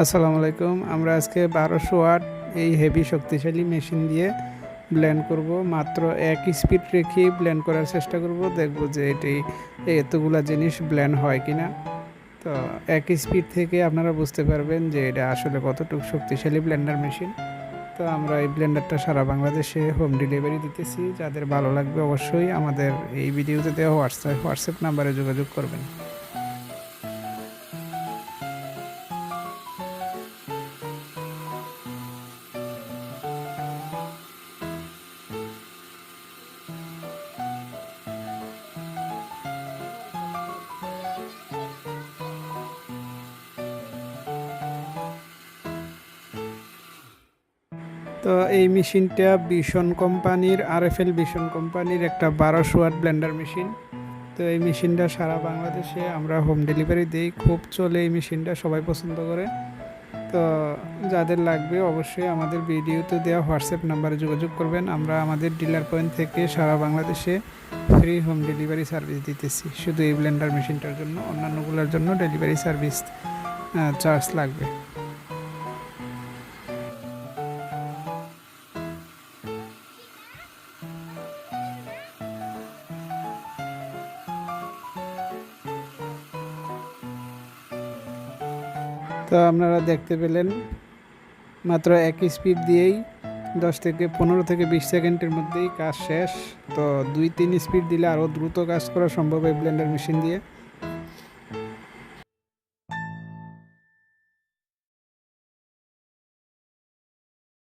আসসালামু আলাইকুম। আমরা আজকে বারোশো ওয়াট এই হেভি শক্তিশালী মেশিন দিয়ে ব্ল্যান্ড করব। মাত্র এক স্পিড রেখেই ব্লেন্ড করার চেষ্টা করব। দেখব যে এটি এতগুলা জিনিস ব্ল্যান্ড হয় কিনা। তো এক স্পিড থেকে আপনারা বুঝতে পারবেন যে এটা আসলে কতটুকু শক্তিশালী ব্লেন্ডার মেশিন তো আমরা এই ব্লেন্ডারটা সারা বাংলাদেশে হোম ডেলিভারি দিতেছি। যাদের ভালো লাগবে অবশ্যই আমাদের এই ভিডিওতে দেওয়া হোয়াটসঅ্যাপ হোয়াটসঅ্যাপ নাম্বারে যোগাযোগ করবেন। তো এই মেশিনটা বিশন কোম্পানির আর এফ এল বিশন কোম্পানির একটা বারোশো ওয়াট ব্লেন্ডার মেশিন। তো এই মেশিনটা সারা বাংলাদেশে আমরা হোম ডেলিভারি দিই। খুব চলে এই মেশিনটা, সবাই পছন্দ করে। তো যাদের লাগবে অবশ্যই আমাদের ভিডিওতে দেওয়া হোয়াটসঅ্যাপ নাম্বারে যোগাযোগ করবেন। আমরা আমাদের ডিলার পয়েন্ট থেকে সারা বাংলাদেশে ফ্রি হোম ডেলিভারি সার্ভিস দিতেছি। শুধু এই ব্লেন্ডার মেশিনটার জন্য, অন্যান্যগুলোর জন্য ডেলিভারি সার্ভিস চার্জ লাগবে। তো আপনারা দেখতে পেলেন, মাত্র এক স্পিড দিয়েই দশ থেকে পনেরো থেকে বিশ সেকেন্ডের মধ্যেই কাজ শেষ। তো দুই, তিন স্পিড দিলে আরও দ্রুত কাজ করা সম্ভব এই ব্লেন্ডার মেশিন দিয়ে।